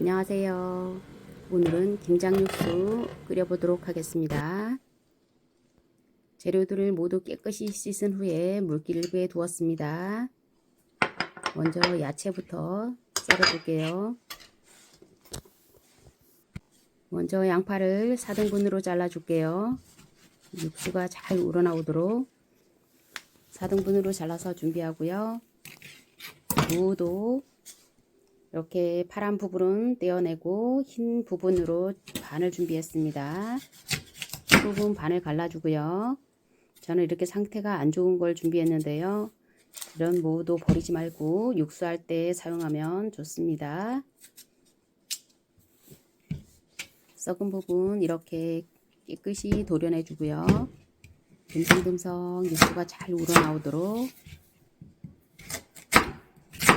안녕하세요. 오늘은 김장육수 끓여보도록 하겠습니다. 재료들을 모두 깨끗이 씻은 후에 물기를 두었습니다. 먼저 야채부터 썰어줄게요. 먼저 양파를 4등분으로 잘라줄게요. 육수가 잘 우러나오도록 4등분으로 잘라서 준비하고요. 무도 이렇게 파란 부분은 떼어내고 흰 부분으로 반을 준비했습니다. 흰 부분 반을 갈라주고요. 저는 이렇게 상태가 안 좋은 걸 준비했는데요. 이런 모도 버리지 말고 육수할 때 사용하면 좋습니다. 썩은 부분 이렇게 깨끗이 도려내 주고요. 듬성듬성 육수가 잘 우러나오도록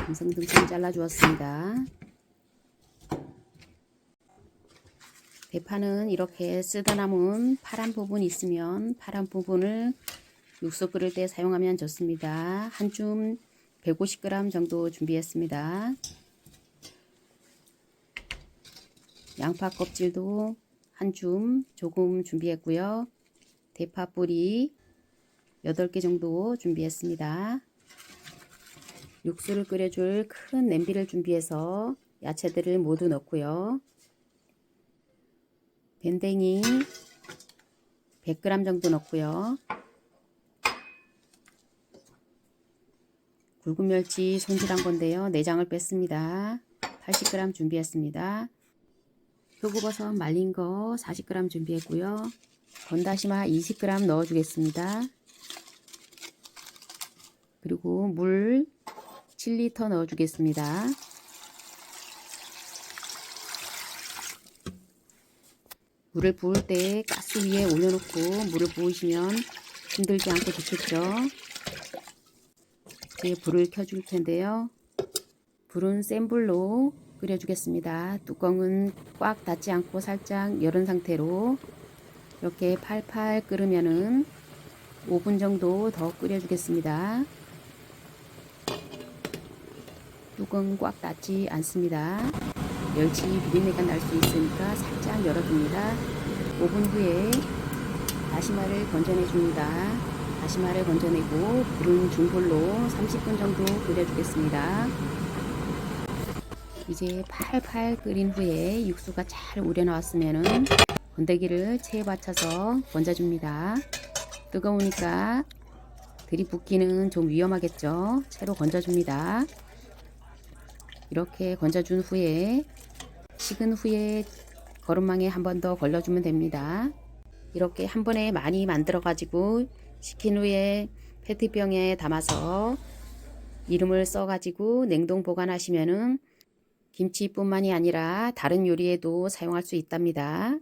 듬성듬성 잘라주었습니다. 대파는 이렇게 쓰다 남은 파란 부분 있으면 파란 부분을 육수 끓일 때 사용하면 좋습니다. 한 줌 150g 정도 준비했습니다. 양파 껍질도 한 줌 조금 준비했고요. 대파 뿌리 8개 정도 준비했습니다. 육수를 끓여줄 큰 냄비를 준비해서 야채들을 모두 넣고요. 밴댕이 100g 정도 넣고요. 굵은 멸치 손질한 건데요. 내장을 뺐습니다. 80g 준비했습니다. 표고버섯 말린 거 40g 준비했고요. 건다시마 20g 넣어주겠습니다. 그리고 물 7리터 넣어주겠습니다. 물을 부을 때 가스 위에 올려놓고 물을 부으시면 힘들지 않고 좋겠죠. 이제 불을 켜줄 텐데요. 불은 센 불로 끓여주겠습니다. 뚜껑은 꽉 닫지 않고 살짝 열은 상태로 이렇게 팔팔 끓으면은 5분 정도 더 끓여주겠습니다. 뚜껑 꽉 닫지 않습니다. 멸치 비린내가 날 수 있으니까 살짝 열어줍니다. 5분 후에 다시마를 건져내 줍니다. 다시마를 건져내고 불은 중불로 30분 정도 끓여주겠습니다. 이제 팔팔 끓인 후에 육수가 잘 우려나왔으면은 건더기를 체에 받쳐서 건져줍니다. 뜨거우니까 들이붓기는 좀 위험하겠죠. 채로 건져줍니다. 이렇게 건져준 후에 식은 후에 거름망에 한 번 더 걸러주면 됩니다. 이렇게 한 번에 많이 만들어 가지고 식힌 후에 페트병에 담아서 이름을 써 가지고 냉동 보관하시면은 김치뿐만이 아니라 다른 요리에도 사용할 수 있답니다.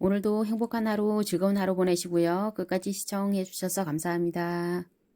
오늘도 행복한 하루, 즐거운 하루 보내시고요. 끝까지 시청해 주셔서 감사합니다.